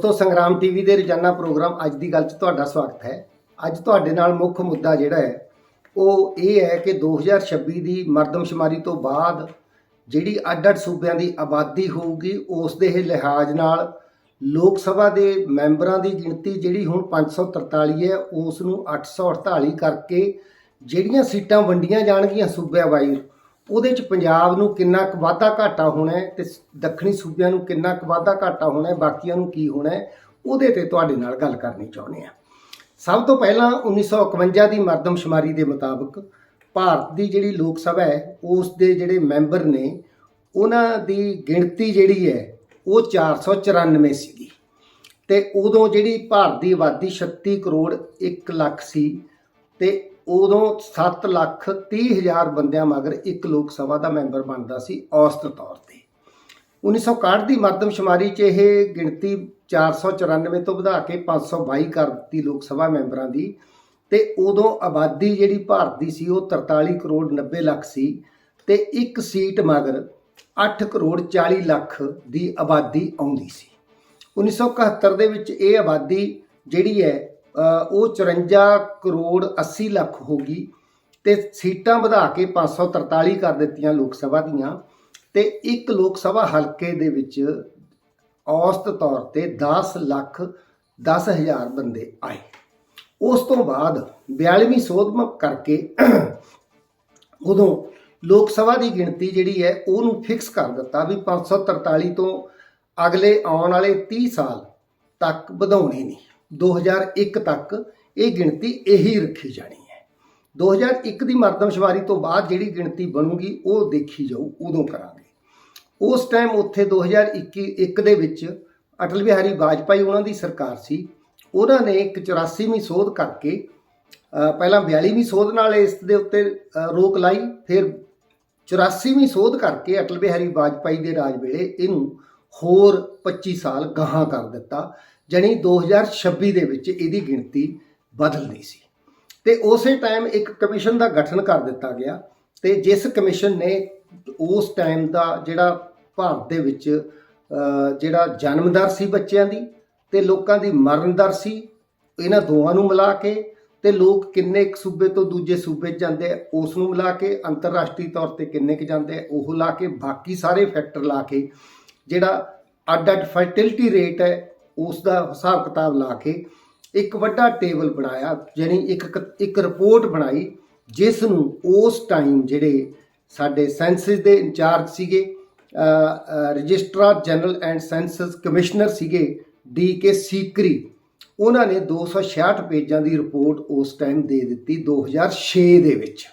ਦੋਸਤੋ, ਸੰਗਰਾਮ ਟੀਵੀ ਦੇ ਰੋਜ਼ਾਨਾ ਪ੍ਰੋਗਰਾਮ ਅੱਜ ਦੀ ਗੱਲ 'ਚ ਤੁਹਾਡਾ ਸਵਾਗਤ ਹੈ। ਅੱਜ ਤੁਹਾਡੇ ਨਾਲ ਮੁੱਖ ਮੁੱਦਾ ਜਿਹੜਾ ਹੈ, ਉਹ ਇਹ ਹੈ ਕਿ 2026 ਦੀ ਮਰਦਮਸ਼ੁਮਾਰੀ ਤੋਂ ਬਾਅਦ ਜਿਹੜੀ ਅੱਡ-ਅੱਡ ਸੂਬਿਆਂ ਦੀ ਆਬਾਦੀ ਹੋਊਗੀ, ਉਸ ਦੇ ਲਿਹਾਜ਼ ਨਾਲ ਲੋਕ ਸਭਾ ਦੇ ਮੈਂਬਰਾਂ ਦੀ ਗਿਣਤੀ ਜਿਹੜੀ ਹੁਣ 543 ਹੈ, ਉਸ ਨੂੰ 848 ਕਰਕੇ ਜਿਹੜੀਆਂ ਸੀਟਾਂ ਵੰਡੀਆਂ ਜਾਣਗੀਆਂ ਸੂਬਿਆਂ ਵਾਈਜ਼ ਉਹਦੇ ਚ ਪੰਜਾਬ ਨੂੰ ਕਿੰਨਾ ਕੁ ਵਾਧਾ ਘਾਟਾ ਹੋਣਾ ਹੈ ਤੇ ਦੱਖਣੀ ਸੂਬਿਆਂ ਨੂੰ ਕਿੰਨਾ ਕੁ ਵਾਧਾ ਘਾਟਾ ਹੋਣਾ ਹੈ, ਬਾਕੀਆਂ ਨੂੰ ਕੀ ਹੋਣਾ ਹੈ, ਉਹਦੇ ਤੇ ਤੁਹਾਡੇ ਨਾਲ ਗੱਲ ਕਰਨੀ ਚਾਹੁੰਦੇ ਆ ਸਭ ਤੋਂ ਪਹਿਲਾਂ 1951 ਦੀ ਮਰਦਮਸ਼ੁਮਾਰੀ ਦੇ ਮੁਤਾਬਕ ਭਾਰਤ ਦੀ ਜਿਹੜੀ ਲੋਕ ਸਭਾ ਹੈ, ਉਸ ਦੇ ਜਿਹੜੇ ਮੈਂਬਰ ਨੇ, ਉਹਨਾਂ ਦੀ ਗਿਣਤੀ ਜਿਹੜੀ ਹੈ, ਉਹ 494 ਸੀਗੀ। ਤੇ ਉਦੋਂ ਜਿਹੜੀ ਭਾਰਤ ਦੀ ਆਬਾਦੀ 36 ਕਰੋੜ 1 ਲੱਖ ਸੀ ਤੇ ਉਦੋਂ 7 ਲੱਖ 30 ਹਜ਼ਾਰ ਬੰਦਿਆਂ ਮਗਰ ਇੱਕ ਲੋਕ ਸਭਾ ਦਾ ਮੈਂਬਰ ਬਣਦਾ ਸੀ ਔਸਤ ਤੌਰ ਤੇ। 1961 ਦੀ ਮਰਦਮਸ਼ੁਮਾਰੀ 'ਚ ਇਹ ਗਿਣਤੀ 494 ਤੋਂ ਵਧਾ ਕੇ 522 ਕਰ ਦਿੱਤੀ ਲੋਕ ਸਭਾ ਮੈਂਬਰਾਂ ਦੀ ਤੇ ਉਦੋਂ ਆਬਾਦੀ ਜਿਹੜੀ ਭਾਰਤ ਦੀ ਸੀ ਉਹ 43 ਕਰੋੜ 90 ਲੱਖ ਸੀ ਤੇ ਇੱਕ ਸੀਟ ਮਗਰ 8 ਕਰੋੜ 40 ਲੱਖ ਦੀ ਆਬਾਦੀ ਆਉਂਦੀ ਸੀ। 1971 ਦੇ ਵਿੱਚ ਇਹ ਆਬਾਦੀ ਜਿਹੜੀ ਹੈ ਉਹ 54 ਕਰੋੜ 80 ਲੱਖ ਹੋ ਗਈ ਤੇ ਸੀਟਾਂ ਵਧਾ ਕੇ 543 ਕਰ ਦਿੱਤੀਆਂ ਲੋਕ ਸਭਾ ਦੀਆਂ ਤੇ ਇੱਕ ਲੋਕ ਸਭਾ ਹਲਕੇ ਦੇ ਵਿੱਚ ਔਸਤ ਤੌਰ ਤੇ 10 ਲੱਖ 10 ਹਜ਼ਾਰ ਬੰਦੇ ਆਏ। ਉਸ ਤੋਂ ਬਾਅਦ 42ਵੀਂ ਸੋਧ ਕਰਕੇ ਉਦੋਂ ਲੋਕ ਸਭਾ ਦੀ ਗਿਣਤੀ ਜਿਹੜੀ ਹੈ ਉਹਨੂੰ ਫਿਕਸ ਕਰ ਦਿੱਤਾ ਵੀ 543 ਤੋਂ ਅਗਲੇ ਆਉਣ ਵਾਲੇ 30 ਸਾਲ ਤੱਕ ਵਧਾਉਣੇ ਨਹੀਂ 2001 ਤੱਕ ਇਹ ਗਿਣਤੀ ਇਹੀ ਰੱਖੀ ਜਾਣੀ ਹੈ। 2001 ਦੀ ਮਰਦਮਸ਼ੁਮਾਰੀ ਤੋਂ ਬਾਅਦ ਜਿਹੜੀ ਗਿਣਤੀ ਬਣੂਗੀ ਉਹ ਦੇਖੀ ਜਾਊ ਉਦੋਂ ਕਰਾਂਗੇ। ਉਸ ਟਾਈਮ ਉੱਥੇ 2021 ਇੱਕ ਦੇ ਵਿੱਚ ਅਟਲ ਬਿਹਾਰੀ ਵਾਜਪਾਈ ਉਹਨਾਂ ਦੀ ਸਰਕਾਰ ਸੀ। ਉਹਨਾਂ ਨੇ ਇੱਕ 84ਵੀਂ ਸੋਧ ਕਰਕੇ ਅ, ਪਹਿਲਾਂ 42ਵੀਂ ਸੋਧ ਨਾਲ ਇਸ ਦੇ ਉੱਤੇ ਅ, ਰੋਕ ਲਾਈ ਫਿਰ 84ਵੀਂ ਸੋਧ ਕਰਕੇ ਅਟਲ ਬਿਹਾਰੀ ਵਾਜਪਾਈ ਦੇ ਰਾਜ ਵੇਲੇ ਇਹਨੂੰ ਹੋਰ 25 ਸਾਲ ਗਾਹਾਂ ਕਰ ਦਿੱਤਾ। ਜਣੀ 2026 ਦੇ ਵਿੱਚ ਇਹਦੀ ਗਿਣਤੀ ਬਦਲਣੀ ਸੀ। ਤੇ ਉਸੇ ਟਾਈਮ ਇੱਕ ਕਮਿਸ਼ਨ ਦਾ ਗਠਨ ਕਰ ਦਿੱਤਾ ਗਿਆ ਤੇ ਜਿਸ ਕਮਿਸ਼ਨ ਨੇ ਉਸ ਟਾਈਮ ਦਾ ਜਿਹੜਾ ਭਾਰਤ ਦੇ ਵਿੱਚ ਜਿਹੜਾ ਜਨਮ ਦਰ ਸੀ ਬੱਚਿਆਂ ਦੀ ਤੇ ਲੋਕਾਂ ਦੀ ਮਰਨ ਦਰ ਸੀ, ਇਹਨਾਂ ਦੋਵਾਂ ਨੂੰ ਮਿਲਾ ਕੇ ਤੇ ਲੋਕ ਕਿੰਨੇ ਕੁ ਸੂਬੇ ਤੋਂ ਦੂਜੇ ਸੂਬੇ 'ਚ ਜਾਂਦੇ ਆ, ਉਸ ਨੂੰ ਮਿਲਾ ਕੇ, ਅੰਤਰਰਾਸ਼ਟਰੀ ਤੌਰ ਤੇ ਕਿੰਨੇ ਕੁ ਜਾਂਦੇ ਆ, ਉਹ ਲਾ ਕੇ, ਬਾਕੀ ਸਾਰੇ ਫੈਕਟਰ ਲਾ ਕੇ ਜਿਹੜਾ ਅੱਡ ਅੱਡ ਫਰਟੀਲਿਟੀ ਰੇਟ ਹੈ ਉਸ ਦਾ ਹਿਸਾਬ ਕਿਤਾਬ ਲਾ ਕੇ ਇੱਕ ਵੱਡਾ ਟੇਬਲ ਬਣਾਇਆ, ਜਾਣੀ ਇੱਕ ਇੱਕ ਰਿਪੋਰਟ ਬਣਾਈ ਜਿਸ ਨੂੰ ਉਸ ਟਾਈਮ ਜਿਹੜੇ ਸਾਡੇ ਸੈਂਸਸ ਦੇ ਇੰਚਾਰਜ ਸੀਗੇ registrar general and census commissioner ਸੀਗੇ, ਡੀ ਕੇ ਸੀਕਰੀ, ਉਹਨਾਂ ਨੇ 266 ਪੇਜਾਂ ਦੀ ਰਿਪੋਰਟ ਉਸ ਟਾਈਮ ਦੇ ਦਿੱਤੀ 2006 ਦੇ ਵਿੱਚ।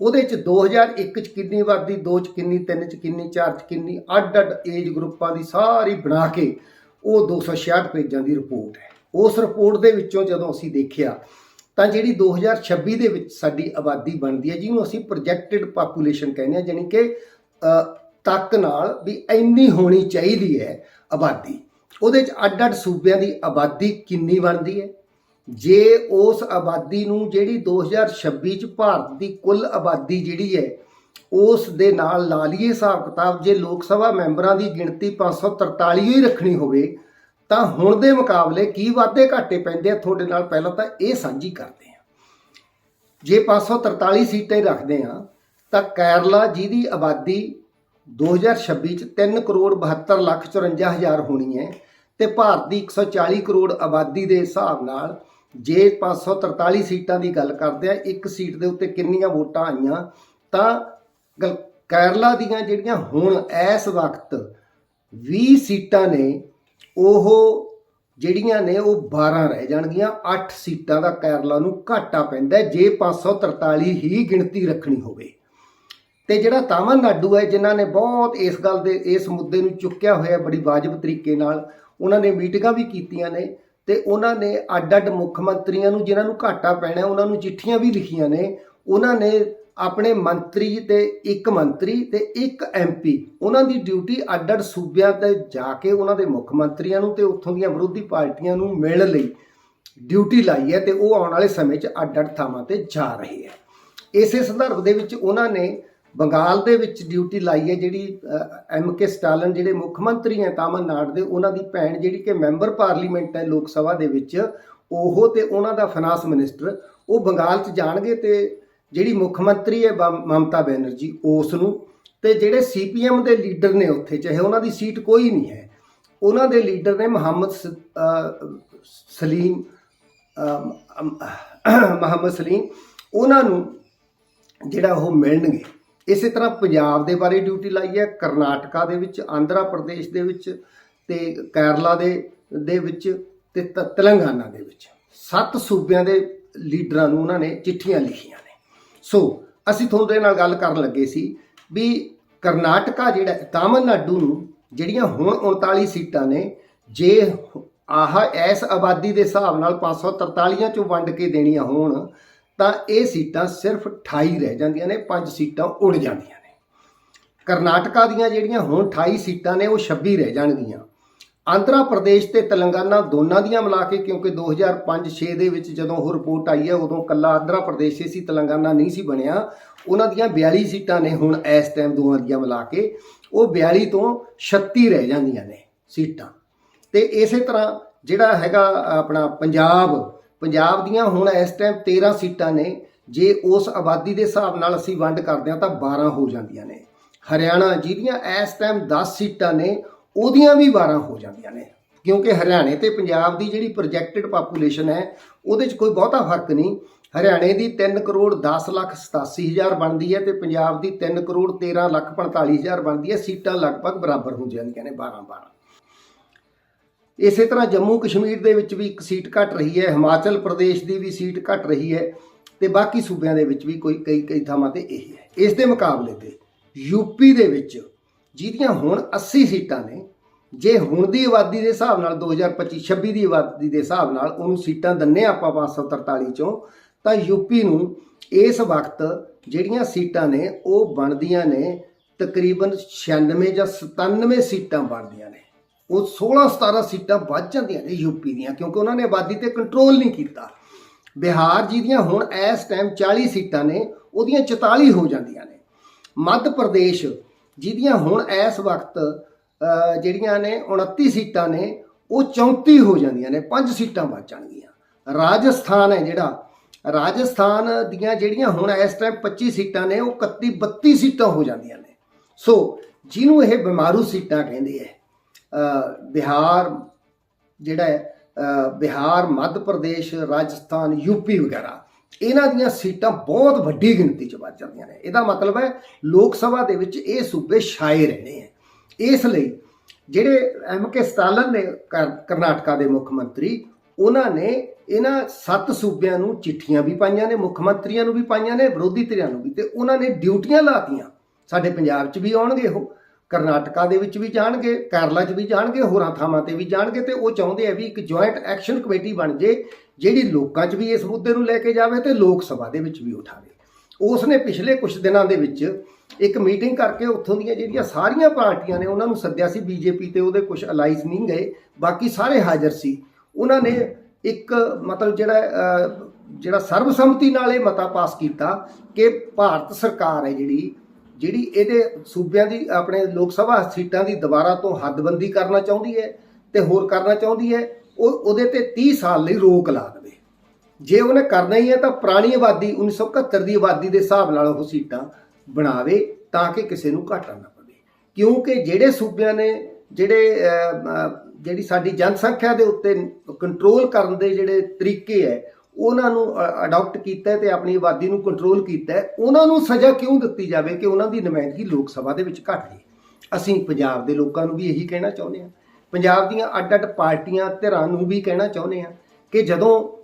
ਉਹਦੇ ਚ 2001 ਚ ਕਿੰਨੀ ਆਬਾਦੀ 2 ਚ ਕਿੰਨੀ 3 ਚ ਕਿੰਨੀ 4 ਚ ਕਿੰਨੀ ਅੱਡ ਅੱਡ ਏਜ ਗਰੁੱਪਾਂ ਦੀ ਸਾਰੀ ਬਣਾ ਕੇ ਉਹ 266 ਪੇਜਾਂ ਦੀ ਰਿਪੋਰਟ ਹੈ। ਉਸ ਰਿਪੋਰਟ ਦੇ ਵਿੱਚੋਂ ਜਦੋਂ ਅਸੀਂ ਦੇਖਿਆ, ਤਾਂ ਜਿਹੜੀ 2026 ਦੇ ਵਿੱਚ ਸਾਡੀ ਆਬਾਦੀ ਬਣਦੀ ਹੈ, ਜਿਹਨੂੰ ਅਸੀਂ ਪ੍ਰੋਜੈਕਟਡ ਪਾਪੂਲੇਸ਼ਨ ਕਹਿੰਦੇ ਆ ਜਾਣੀ ਕਿ ਤੱਕ ਨਾਲ ਵੀ ਇੰਨੀ ਹੋਣੀ ਚਾਹੀਦੀ ਹੈ ਆਬਾਦੀ। ਉਹਦੇ ਚ ਅੱਡ ਅੱਡ ਸੂਬਿਆਂ ਦੀ ਆਬਾਦੀ ਕਿੰਨੀ ਬਣਦੀ ਹੈ? ਜੇ ਉਸ ਆਬਾਦੀ ਨੂੰ ਜਿਹੜੀ 2026 ਚ ਭਾਰਤ ਦੀ ਕੁੱਲ ਆਬਾਦੀ ਜਿਹੜੀ ਹੈ ਉਸ ਦੇ ਨਾਲ ਲਾ ਲਈਏ ਹਿਸਾਬ ਕਿਤਾਬ, ਜੇ ਲੋਕ ਸਭਾ ਮੈਂਬਰਾਂ ਦੀ ਗਿਣਤੀ 543 ਹੀ ਰੱਖਣੀ ਹੋਵੇ, ਤਾਂ ਹੁਣ ਦੇ ਮੁਕਾਬਲੇ ਕੀ ਵਾਧੇ ਘਾਟੇ ਪੈਂਦੇ ਆ? ਤੁਹਾਡੇ ਨਾਲ ਪਹਿਲਾਂ ਤਾਂ ਇਹ ਸਾਂਝੀ ਕਰਦੇ ਆ ਜੇ 543 ਸੀਟਾਂ ਹੀ ਰੱਖਦੇ ਆ ਤਾਂ ਕੇਰਲਾ ਜਿਹਦੀ ਆਬਾਦੀ 2026 ਚ 3 ਕਰੋੜ 72 ਲੱਖ 54 ਹਜ਼ਾਰ ਹੋਣੀ ਹੈ ਤੇ ਭਾਰਤ ਦੀ 140 ਕਰੋੜ ਆਬਾਦੀ ਦੇ ਹਿਸਾਬ ਨਾਲ ਜੇ 543 ਸੀਟਾਂ ਦੀ ਗੱਲ ਕਰਦੇ ਆ, ਇੱਕ ਸੀਟ ਦੇ ਉੱਤੇ ਕਿੰਨੀਆਂ ਵੋਟਾਂ ਆਈਆਂ, ਤਾਂ ਕੇਰਲਾ ਦੀਆਂ ਜਿਹੜੀਆਂ ਹੁਣ ਇਸ ਵਕਤ 20 ਸੀਟਾਂ ਨੇ, ਉਹ ਜਿਹੜੀਆਂ ਨੇ, ਉਹ 12 ਰਹਿ ਜਾਣਗੀਆਂ। 8 ਸੀਟਾਂ ਦਾ ਕੇਰਲਾ ਨੂੰ ਘਾਟਾ ਪੈਂਦਾ ਹੈ, ਜੇ 543 ਹੀ ਗਿਣਤੀ ਰੱਖਣੀ ਹੋਵੇ। ਤੇ ਜਿਹੜਾ ਤਾਮਿਲਨਾਡੂ ਹੈ, ਜਿਨ੍ਹਾਂ ਨੇ ਬਹੁਤ ਇਸ ਗੱਲ ਦੇ, ਇਸ ਮੁੱਦੇ ਨੂੰ ਚੁੱਕਿਆ ਹੋਇਆ ਬੜੀ ਵਾਜਬ ਤਰੀਕੇ ਨਾਲ, ਉਹਨਾਂ ਨੇ ਮੀਟਿੰਗਾਂ ਵੀ ਕੀਤੀਆਂ ਨੇ ਤੇ ਉਹਨਾਂ ਨੇ ਅੱਡ-ਅੱਡ ਮੁੱਖ ਮੰਤਰੀਆਂ ਨੂੰ ਜਿਨ੍ਹਾਂ ਨੂੰ ਘਾਟਾ ਪੈਣਾ ਉਹਨਾਂ ਨੂੰ ਚਿੱਠੀਆਂ ਵੀ ਲਿਖੀਆਂ ਨੇ, ਉਹਨਾਂ ਨੇ ਆਪਣੇ ਮੰਤਰੀ ਤੇ ਇੱਕ ਮੰਤਰੀ ਤੇ ਇੱਕ ਐਮਪੀ ਉਹਨਾਂ ਦੀ ਡਿਊਟੀ ਅੱਡ-ਅੱਡ ਸੂਬਿਆਂ ਤੇ ਜਾ ਕੇ ਉਹਨਾਂ ਦੇ ਮੁੱਖ ਮੰਤਰੀਆਂ ਨੂੰ ਤੇ ਉੱਥੋਂ ਦੀਆਂ ਵਿਰੋਧੀ ਪਾਰਟੀਆਂ ਨੂੰ ਮਿਲਣ ਲਈ ਡਿਊਟੀ ਲਾਈ ਹੈ ਤੇ ਉਹ ਆਉਣ ਵਾਲੇ ਸਮੇਂ 'ਚ ਅੱਡ-ਅੱਡ ਥਾਵਾਂ ਤੇ ਜਾ ਰਹੇ ਹੈ। ਇਸੇ ਸੰਦਰਭ ਦੇ ਵਿੱਚ ਉਹਨਾਂ ਨੇ ਬੰਗਾਲ ਦੇ ਵਿੱਚ ਡਿਊਟੀ ਲਾਈ ਹੈ ਜਿਹੜੀ ਐਮ ਕੇ ਸਟਾਲਨ ਜਿਹੜੇ ਮੁੱਖ ਮੰਤਰੀ ਹੈ ਤਾਮਿਲਨਾਡੂ ਦੇ, ਉਹਨਾਂ ਦੀ ਭੈਣ ਜਿਹੜੀ ਕਿ ਮੈਂਬਰ ਪਾਰਲੀਮੈਂਟ ਹੈ ਲੋਕ ਸਭਾ ਦੇ ਵਿੱਚ, ਉਹ ਤੇ ਉਹਨਾਂ ਦਾ ਫਾਈਨਾਂਸ ਮਿਨਿਸਟਰ, ਉਹ ਬੰਗਾਲ 'ਚ ਜਾਣਗੇ ਤੇ ਜਿਹੜੀ ਮੁੱਖ ਮੰਤਰੀ ਹੈ ਬ- ਮਮਤਾ ਬੈਨਰਜੀ ਉਸ ਨੂੰ ਤੇ ਜਿਹੜੇ ਸੀਪੀਐਮ ਦੇ ਲੀਡਰ ਨੇ ਉੱਥੇ, ਚਾਹੇ ਉਹਨਾਂ ਦੀ ਸੀਟ ਕੋਈ ਨਹੀਂ ਹੈ, ਉਹਨਾਂ ਦੇ ਲੀਡਰ ਨੇ ਮੁਹੰਮਦ ਸ- ਸਲੀਮ ਮੁਹੰਮਦ ਸਲੀਮ, ਉਹਨਾਂ ਨੂੰ ਜਿਹੜਾ ਉਹ ਮਿਲਣਗੇ। ਇਸੇ ਤਰ੍ਹਾਂ ਪੰਜਾਬ ਦੇ ਬਾਰੇ ਡਿਊਟੀ ਲਾਈ ਹੈ, ਕਰਨਾਟਕਾ ਦੇ ਵਿੱਚ, ਆਂਧਰਾ ਪ੍ਰਦੇਸ਼ ਦੇ ਵਿੱਚ ਤੇ ਕੇਰਲਾ ਦੇ ਦੇ ਵਿੱਚ ਤੇ ਤ- ਤੇਲੰਗਾਨਾ ਦੇ ਵਿੱਚ। ਸੱਤ ਸੂਬਿਆਂ ਦੇ ਲੀਡਰਾਂ ਨੂੰ ਉਹਨਾਂ ਨੇ ਚਿੱਠੀਆਂ ਲਿਖੀਆਂ ਨੇ। ਸੋ ਅਸੀਂ ਤੁਹਾਡੇ ਨਾਲ ਗੱਲ ਕਰਨ ਲੱਗੇ ਸੀ ਵੀ ਕਰਨਾਟਕਾ ਜਿਹੜਾ ਤਾਮਿਲਨਾਡੂ ਨੂੰ ਜਿਹੜੀਆਂ ਹੁਣ 39 ਸੀਟਾਂ ਨੇ, ਜੇ ਆਹ ਐਸ ਆਬਾਦੀ ਦੇ ਹਿਸਾਬ ਨਾਲ 543 ਚੋਂ ਵੰਡ ਕੇ ਦੇਣੀਆਂ ਹੋਣ, ਤਾਂ ਇਹ ਸੀਟਾਂ ਸਿਰਫ 28 ਰਹਿ ਜਾਂਦੀਆਂ ਨੇ, ਪੰਜ ਸੀਟਾਂ ਉੜ ਜਾਂਦੀਆਂ ਨੇ। ਕਰਨਾਟਕਾ ਦੀਆਂ ਜਿਹੜੀਆਂ ਹੁਣ 28 ਸੀਟਾਂ ਨੇ, ਉਹ 26 ਰਹਿ ਜਾਣਗੀਆਂ। ਆਂਧਰਾ ਪ੍ਰਦੇਸ਼ ਤੇ ਤੇਲੰਗਾਨਾ ਦੋਨਾਂ ਦੀਆਂ ਮਿਲਾ ਕੇ, ਕਿਉਂਕਿ 2005-6 ਦੇ ਵਿੱਚ ਜਦੋਂ ਉਹ ਰਿਪੋਰਟ ਆਈ ਹੈ, ਉਦੋਂ ਕੱਲਾ ਆਂਧਰਾ ਪ੍ਰਦੇਸ਼ ਹੀ ਸੀ, ਤੇਲੰਗਾਨਾ ਨਹੀਂ ਸੀ ਬਣਿਆ। ਉਹਨਾਂ ਦੀਆਂ 42 ਸੀਟਾਂ ਨੇ ਹੁਣ ਇਸ ਟਾਈਮ ਦੋਵਾਂ ਦੀਆਂ ਮਿਲਾ ਕੇ। ਉਹ 42 ਤੋਂ 36 ਰਹਿ ਜਾਂਦੀਆਂ ਨੇ ਸੀਟਾਂ। ਤੇ ਇਸੇ ਤਰ੍ਹਾਂ ਜਿਹੜਾ ਹੈਗਾ ਆਪਣਾ ਪੰਜਾਬ ਪੰਜਾਬ ਦੀਆਂ ਹੁਣ ਇਸ ਟਾਈਮ 13 ਸੀਟਾਂ ਨੇ। ਜੇ ਉਸ ਆਬਾਦੀ ਦੇ ਹਿਸਾਬ ਨਾਲ ਅਸੀਂ ਵੰਡ ਕਰਦੇ ਹਾਂ, ਤਾਂ 12 ਹੋ ਜਾਂਦੀਆਂ ਨੇ। ਹਰਿਆਣਾ, ਜਿਹਦੀਆਂ ਇਸ ਟਾਈਮ 10 ਸੀਟਾਂ ਨੇ ਉਹਦੀਆਂ ਵੀ 12 ਹੋ ਜਾਂਦੀਆਂ ਨੇ। ਕਿਉਂਕਿ ਹਰਿਆਣੇ ਤੇ ਪੰਜਾਬ ਦੀ ਜਿਹੜੀ ਪ੍ਰੋਜੈਕਟਡ ਪਾਪੂਲੇਸ਼ਨ ਹੈ, ਉਹਦੇ 'ਚ ਕੋਈ ਬਹੁਤਾ ਫ਼ਰਕ ਨਹੀਂ। ਹਰਿਆਣੇ ਦੀ 3 ਕਰੋੜ 10 ਲੱਖ 87 ਹਜ਼ਾਰ ਬਣਦੀ ਹੈ ਤੇ ਪੰਜਾਬ ਦੀ 3 ਕਰੋੜ 13 ਲੱਖ 45 ਹਜ਼ਾਰ ਬਣਦੀ ਹੈ। ਸੀਟਾਂ ਲਗਭਗ ਬਰਾਬਰ ਹੋ ਜਾਂਦੀਆਂ ਨੇ 12 12 ਇਸੇ ਤਰ੍ਹਾਂ ਜੰਮੂ ਕਸ਼ਮੀਰ ਦੇ ਵਿੱਚ ਵੀ ਇੱਕ ਸੀਟ ਘਟ ਰਹੀ ਹੈ, ਹਿਮਾਚਲ ਪ੍ਰਦੇਸ਼ ਦੀ ਵੀ ਸੀਟ ਘਟ ਰਹੀ ਹੈ ਤੇ ਬਾਕੀ ਸੂਬਿਆਂ ਦੇ ਵਿੱਚ ਵੀ ਕੋਈ ਕਈ ਕਈ ਥਾਵਾਂ ਤੇ ਇਹ ਹੈ। ਇਸ ਦੇ ਮੁਕਾਬਲੇ ਤੇ ਯੂਪੀ ਦੇ ਵਿੱਚ ਜਿਹਦੀਆਂ ਹੁਣ 80 ਸੀਟਾਂ ਨੇ, ਜੇ ਹੁਣ ਦੀ ਆਬਾਦੀ ਦੇ ਹਿਸਾਬ ਨਾਲ 2025 26 ਦੀ ਆਬਾਦੀ ਦੇ ਹਿਸਾਬ ਨਾਲ ਉਹਨੂੰ ਸੀਟਾਂ ਦੰਨੇ ਆਪਾਂ 543 ਚੋਂ, ਤਾਂ ਯੂਪੀ ਨੂੰ ਇਸ ਵਕਤ ਜਿਹੜੀਆਂ ਸੀਟਾਂ ਨੇ, ਉਹ ਬਣਦੀਆਂ ਨੇ ਤਕਰੀਬਨ 96 ਜਾਂ 97 ਸੀਟਾਂ ਬਣਦੀਆਂ ਨੇ। ਉਹ 16 17 ਸੀਟਾਂ ਵੱਧ ਜਾਂਦੀਆਂ ਨੇ ਯੂਪੀ ਦੀਆਂ, ਕਿਉਂਕਿ ਉਹਨਾਂ ਨੇ ਆਬਾਦੀ ਤੇ ਕੰਟਰੋਲ ਨਹੀਂ ਕੀਤਾ। ਬਿਹਾਰ ਜਿਹਦੀਆਂ ਹੁਣ ਇਸ ਟਾਈਮ 40 ਸੀਟਾਂ ਨੇ, ਉਹਦੀਆਂ 44 ਹੋ ਜਾਂਦੀਆਂ ਨੇ। ਮੱਧ ਪ੍ਰਦੇਸ਼ ਜਿਹਦੀਆਂ ਹੁਣ ਇਸ ਵਕਤ ਜਿਹੜੀਆਂ ਨੇ 29 ਸੀਟਾਂ ਨੇ, ਉਹ 34 ਹੋ ਜਾਂਦੀਆਂ ਨੇ 5 ਸੀਟਾਂ ਬਚ ਜਾਣਗੀਆਂ। ਰਾਜਸਥਾਨ ਹੈ ਜਿਹੜਾ। ਰਾਜਸਥਾਨ ਦੀਆਂ ਜਿਹੜੀਆਂ ਹੁਣ ਇਸ ਟਾਈਮ 25 ਸੀਟਾਂ ਨੇ, ਉਹ 31 32 ਸੀਟਾਂ ਹੋ ਜਾਂਦੀਆਂ ਨੇ। ਸੋ, ਜਿਹਨੂੰ ਇਹ ਬਿਮਾਰੂ ਸੀਟਾਂ ਕਹਿੰਦੇ ਹੈ ਬਿਹਾਰ ਜਿਹੜਾ ਹੈ ਬਿਹਾਰ, ਮੱਧ ਪ੍ਰਦੇਸ਼, ਰਾਜਸਥਾਨ ਯੂਪੀ ਵਗੈਰਾ। ਇਹਨਾਂ ਦੀਆਂ ਸੀਟਾਂ ਬਹੁਤ ਵੱਡੀ ਗਿਣਤੀ 'ਚ ਵੱਧ ਜਾਂਦੀਆਂ ਨੇ। ਇਹਦਾ ਮਤਲਬ ਹੈ, ਲੋਕ ਸਭਾ ਦੇ ਵਿੱਚ ਇਹ ਸੂਬੇ ਛਾਏ ਰਹਿਣੇ ਹੈ ਇਸ ਲਈ ਜਿਹੜੇ ਐਮ ਕੇ ਸਟਾਲਨ ਨੇ ਕਰ- ਕਰਨਾਟਕਾ ਦੇ ਮੁੱਖ ਮੰਤਰੀ, ਉਹਨਾਂ ਨੇ ਇਹਨਾਂ ਸੱਤ ਸੂਬਿਆਂ ਨੂੰ ਚਿੱਠੀਆਂ ਵੀ ਪਾਈਆਂ ਨੇ, ਮੁੱਖ ਮੰਤਰੀਆਂ ਨੂੰ ਵੀ ਪਾਈਆਂ ਨੇ, ਵਿਰੋਧੀ ਧਿਰਾਂ ਨੂੰ ਵੀ, ਤੇ ਉਹਨਾਂ ਨੇ ਡਿਊਟੀਆਂ ਲਾਤੀਆਂ। ਸਾਡੇ ਪੰਜਾਬ 'ਚ ਵੀ ਆਉਣਗੇ ਉਹ, ਕਰਨਾਟਕਾ ਦੇ ਵਿੱਚ ਵੀ ਜਾਣਗੇ, ਕੇਰਲਾ 'ਚ ਵੀ ਜਾਣਗੇ, ਹੋਰਾਂ ਥਾਵਾਂ ਤੇ ਵੀ ਜਾਣਗੇ, ਤੇ ਉਹ ਚਾਹੁੰਦੇ ਆ ਵੀ ਇੱਕ ਜੁਆਇੰਟ ਐਕਸ਼ਨ ਕਮੇਟੀ ਬਣ ਜੇ ਜਿਹੜੀ ਲੋਕਾਂ 'ਚ ਵੀ ਇਸ ਮੁੱਦੇ ਨੂੰ ਲੈ ਕੇ ਜਾਵੇ ਤੇ ਲੋਕ ਸਭਾ ਦੇ ਵਿੱਚ ਵੀ ਉਠਾਵੇ। ਉਸ ਨੇ ਪਿਛਲੇ ਕੁਝ ਦਿਨਾਂ ਦੇ ਵਿੱਚ ਇੱਕ ਮੀਟਿੰਗ ਕਰਕੇ ਉੱਥੋਂ ਦੀਆਂ ਜਿਹੜੀਆਂ ਸਾਰੀਆਂ ਪਾਰਟੀਆਂ ਨੇ ਉਹਨਾਂ ਨੂੰ ਸੱਦਿਆ ਸੀ ਬੀਜੇਪੀ ਤੇ, ਉਹਦੇ ਕੁਝ ਅਲਾਈਜ਼ ਨਹੀਂ ਗਏ, ਬਾਕੀ ਸਾਰੇ ਹਾਜ਼ਰ ਸੀ। ਉਹਨਾਂ ਨੇ ਇੱਕ ਮਤਲਬ ਜਿਹੜਾ ਜਿਹੜਾ ਸਰਬਸੰਮਤੀ ਨਾਲ ਇਹ ਮਤਾ ਪਾਸ ਕੀਤਾ ਕਿ ਭਾਰਤ ਸਰਕਾਰ ਹੈ ਜਿਹੜੀ ਜਿਹੜੀ ਇਹਦੇ ਸੂਬਿਆਂ ਦੀ, ਆਪਣੇ ਲੋਕ ਸਭਾ ਸੀਟਾਂ ਦੀ ਦੁਬਾਰਾ ਤੋਂ ਹੱਦਬੰਦੀ ਕਰਨਾ ਚਾਹੁੰਦੀ ਹੈ ਤੇ ਹੋਰ ਕਰਨਾ ਚਾਹੁੰਦੀ ਹੈ। ਉਹ ਉਹਦੇ ਤੇ 30 ਸਾਲ ਲਈ ਰੋਕ ਲਾ ਦੇਵੇ। ਜੇ ਉਹਨੇ ਕਰਨਾ ਹੀ ਹੈ ਤਾਂ ਪੁਰਾਣੀ ਆਬਾਦੀ 1971 ਦੀ ਆਬਾਦੀ ਦੇ ਹਿਸਾਬ ਨਾਲ ਉਹ ਸੀਟਾਂ ਬਣਾਵੇ ਤਾਂ ਕਿ ਕਿਸੇ ਨੂੰ ਘਾਟਾ ਨਾ ਪਵੇ। ਕਿਉਂਕਿ ਜਿਹੜੇ ਸੂਬਿਆਂ ਨੇ, ਜਿਹੜੇ ਜਿਹੜੀ ਸਾਡੀ ਜਨਸੰਖਿਆ ਦੇ ਉੱਤੇ ਕੰਟਰੋਲ ਕਰਨ ਦੇ ਜਿਹੜੇ ਤਰੀਕੇ ਹੈ, ਉਹਨਾਂ ਨੂੰ ਅਡਾਪਟ ਕੀਤਾ ਹੈ ਤੇ ਆਪਣੀ ਆਬਾਦੀ ਨੂੰ ਕੰਟਰੋਲ ਕੀਤਾ ਉਹਨਾਂ ਨੂੰ ਸਜ਼ਾ ਕਿਉਂ ਦਿੱਤੀ ਜਾਵੇ ਕਿ ਉਹਨਾਂ ਦੀ ਨੁਮਾਇੰਦਗੀ ਲੋਕ ਸਭਾ ਦੇ ਵਿੱਚ ਘਟ ਜੇ ਅਸੀਂ ਪੰਜਾਬ ਦੇ ਲੋਕਾਂ ਨੂੰ ਵੀ ਇਹੀ ਕਹਿਣਾ ਚਾਹੁੰਦੇ ਹਾਂ। ਪੰਜਾਬ ਦੀਆਂ ਅੱਡ-ਅੱਡ ਪਾਰਟੀਆਂ ਧਿਰਾਂ ਨੂੰ ਵੀ ਕਹਿਣਾ ਚਾਹੁੰਦੇ ਹਾਂ ਕਿ ਜਦੋਂ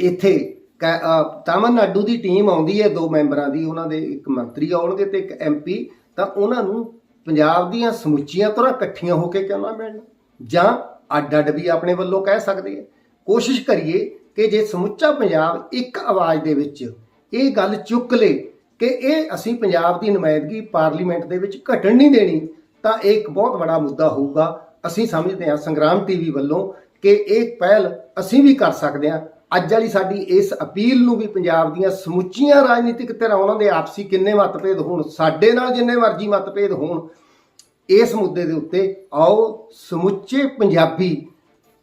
ਇੱਥੇ ਕੈ- ਤਾਮਿਲਨਾਡੂ ਦੀ ਟੀਮ ਆਉਂਦੀ ਹੈ, ਦੋ ਮੈਂਬਰਾਂ ਦੀ, ਉਹਨਾਂ ਦੇ ਇੱਕ ਮੰਤਰੀ ਆਉਣਗੇ ਤੇ ਇੱਕ ਐਮਪੀ ਤਾਂ ਉਹਨਾਂ ਨੂੰ ਪੰਜਾਬ ਦੀਆਂ ਸਮੁੱਚੀਆਂ ਤਰ੍ਹਾਂ ਇਕੱਠੀਆਂ ਹੋ ਕੇ ਕਿਉਂ ਨਾ ਮਿਲਣ? ਜਾਂ ਅੱਡ-ਅੱਡ ਵੀ ਆਪਣੇ ਵੱਲੋਂ ਕਹਿ ਸਕਦੇ ਆ? ਕੋਸ਼ਿਸ਼ ਕਰੀਏ ਕਿ ਜੇ ਸਮੁੱਚਾ ਪੰਜਾਬ ਇੱਕ ਆਵਾਜ਼ ਦੇ ਵਿੱਚ ਇਹ ਗੱਲ ਚੁੱਕ ਲੇ ਕਿ ਇਹ ਅਸੀਂ ਪੰਜਾਬ ਦੀ ਨੁਮਾਇੰਦਗੀ ਪਾਰਲੀਮੈਂਟ ਦੇ ਵਿੱਚ ਘਟਣ ਨਹੀਂ ਦੇਣੀ, ਤਾਂ ਇਹ ਇੱਕ ਬਹੁਤ ਵੱਡਾ ਮੁੱਦਾ ਹੋਊਗਾ। ਅਸੀਂ ਸਮਝਦੇ ਹਾਂ ਸੰਗਰਾਮ ਟੀਵੀ ਵੱਲੋਂ ਕਿ ਇਹ ਪਹਿਲ ਅਸੀਂ ਵੀ ਕਰ ਸਕਦੇ ਹਾਂ। ਅੱਜ ਵਾਲੀ ਸਾਡੀ ਇਸ ਅਪੀਲ ਨੂੰ ਵੀ ਪੰਜਾਬ ਦੀਆਂ ਸਮੁੱਚੀਆਂ ਰਾਜਨੀਤਿਕ ਧਿਰਾਂ, ਉਹਨਾਂ ਦੇ ਆਪਸੀ ਕਿੰਨੇ ਮਤਭੇਦ ਹੋਣ, ਸਾਡੇ ਨਾਲ ਜਿੰਨੇ ਮਰਜ਼ੀ ਮਤਭੇਦ ਹੋਣ, ਇਸ ਮੁੱਦੇ ਦੇ ਉੱਤੇ ਆਓ ਸਮੁੱਚੇ ਪੰਜਾਬੀ,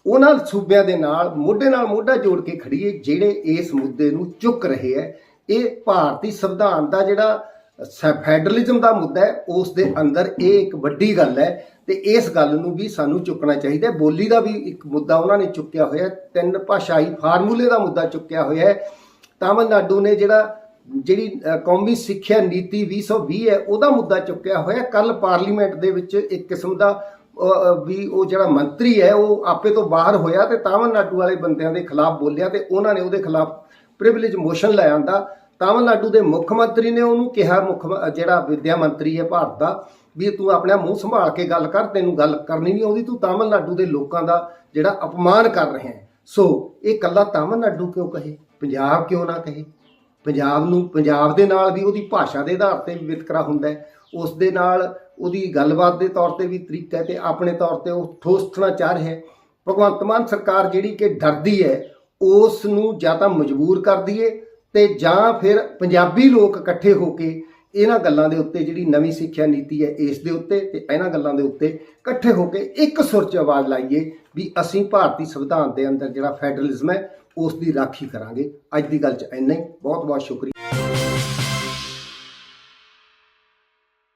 ਉਹਨਾਂ ਸੂਬਿਆਂ ਦੇ ਨਾਲ, ਮੋਢੇ ਨਾਲ ਮੋਢਾ ਜੋੜ ਕੇ ਖੜੀਏ ਜਿਹੜੇ ਇਸ ਮੁੱਦੇ ਨੂੰ ਚੁੱਕ ਰਹੇ ਹੈ। ਇਹ ਭਾਰਤੀ ਸੰਵਿਧਾਨ ਦਾ ਜਿਹੜਾ ਫੈਡਰਲਿਜ਼ਮ ਦਾ ਮੁੱਦਾ ਹੈ, ਉਸ ਦੇ ਅੰਦਰ ਇਹ ਇੱਕ ਵੱਡੀ ਗੱਲ ਹੈ ਤੇ ਇਸ ਗੱਲ ਨੂੰ ਵੀ ਸਾਨੂੰ ਚੁੱਕਣਾ ਚਾਹੀਦਾ ਹੈ। ਬੋਲੀ ਦਾ ਵੀ ਇੱਕ ਮੁੱਦਾ ਉਹਨਾਂ ਨੇ ਚੁੱਕਿਆ ਹੋਇਆ ਤਿੰਨ ਭਾਸ਼ਾਈ ਫਾਰਮੂਲੇ ਦਾ ਮੁੱਦਾ ਚੁੱਕਿਆ ਹੋਇਆ ਹੈ। ਤਾਮਿਲਨਾਡੂ ਨੇ ਜਿਹੜਾ, ਜਿਹੜੀ ਕੌਮੀ ਸਿੱਖਿਆ ਨੀਤੀ 2020 ਹੈ, ਉਹਦਾ ਮੁੱਦਾ ਚੁੱਕਿਆ ਹੋਇਆ ਕੱਲ ਪਾਰਲੀਮੈਂਟ ਦੇ ਵਿੱਚ ਇੱਕ ਕਿਸਮ ਦਾ ਵੀ ਉਹ ਜਿਹੜਾ ਮੰਤਰੀ ਹੈ, ਉਹ ਆਪੇ ਤੋਂ ਬਾਹਰ ਹੋਇਆ ਤੇ ਤਾਮਿਲਨਾਡੂ ਵਾਲੇ ਬੰਦਿਆਂ ਦੇ ਖਿਲਾਫ ਬੋਲਿਆ ਤੇ ਉਹਨਾਂ ਨੇ ਉਹਦੇ ਖਿਲਾਫ ਪ੍ਰਿਵਿਲੇਜ ਮੋਸ਼ਨ ਲੈ ਆਂਦਾ ਤਾਮਿਲਨਾਡੂ ਦੇ ਮੁੱਖ ਮੰਤਰੀ ਨੇ ਉਹਨੂੰ ਕਿਹਾ, ਮੁੱਖ ਜਿਹੜਾ ਵਿਦਿਆ ਮੰਤਰੀ ਹੈ ਭਾਰਤ ਦਾ, ਵੀ ਤੂੰ ਆਪਣਾ ਮੂੰਹ ਸੰਭਾਲ ਕੇ ਗੱਲ ਕਰ, ਤੈਨੂੰ ਗੱਲ ਕਰਨੀ ਨਹੀਂ ਆਉਂਦੀ, ਤੂੰ ਤਾਮਿਲਨਾਡੂ ਦੇ ਲੋਕਾਂ ਦਾ ਜਿਹੜਾ ਅਪਮਾਨ ਕਰ ਰਿਹਾ ਹੈ। ਸੋ ਇਹ ਕੱਲਾ ਤਾਮਿਲਨਾਡੂ ਕਿਉਂ ਕਹੇ? ਪੰਜਾਬ ਕਿਉਂ ਨਾ ਕਹੇ? ਪੰਜਾਬ ਨੂੰ, ਪੰਜਾਬ ਦੇ ਨਾਲ ਵੀ ਉਹਦੀ ਭਾਸ਼ਾ ਦੇ ਆਧਾਰ ਤੇ ਵੀ ਵਿਤਕਰਾ ਹੁੰਦਾ ਹੈ। ਉਸ ਦੇ ਨਾਲ ਉਹਦੀ ਗੱਲਬਾਤ ਦੇ ਤੌਰ ਤੇ ਵੀ ਤਰੀਕਾ ਹੈ ਤੇ ਆਪਣੇ ਤੌਰ ਤੇ ਉਹ ਠੋਸਣਾ ਚਾਹ ਰਿਹਾ ਹੈ। ਭਗਵੰਤ ਮਾਨ ਸਰਕਾਰ ਜਿਹੜੀ ਕਿ ਡਰਦੀ ਹੈ, ਉਸ ਨੂੰ ਜਾਂ ਤਾਂ ਮਜਬੂਰ ਕਰਦੀ ਏ ਤੇ ਜਾਂ ਫਿਰ ਪੰਜਾਬੀ ਲੋਕ ਇਕੱਠੇ ਹੋ ਕੇ ਇਹਨਾਂ ਗੱਲਾਂ ਦੇ ਉੱਤੇ ਜਿਹੜੀ ਨਵੀਂ ਸਿੱਖਿਆ ਨੀਤੀ ਹੈ ਇਸ ਦੇ ਉੱਤੇ ਤੇ ਇਹਨਾਂ ਗੱਲਾਂ ਦੇ ਉੱਤੇ ਇਕੱਠੇ ਹੋ ਕੇ ਇੱਕ ਸੁਰ 'ਚ ਆਵਾਜ਼ ਲਾਈਏ ਵੀ ਅਸੀਂ ਭਾਰਤੀ ਸੰਵਿਧਾਨ ਦੇ ਅੰਦਰ ਜਿਹੜਾ ਫੈਡਰਲਿਜ਼ਮ ਹੈ, ਉਸ ਦੀ ਰਾਖੀ ਕਰਾਂਗੇ। ਅੱਜ ਦੀ ਗੱਲ 'ਚ ਇੰਨਾ ਹੀ। ਬਹੁਤ ਬਹੁਤ ਸ਼ੁਕਰੀਆ।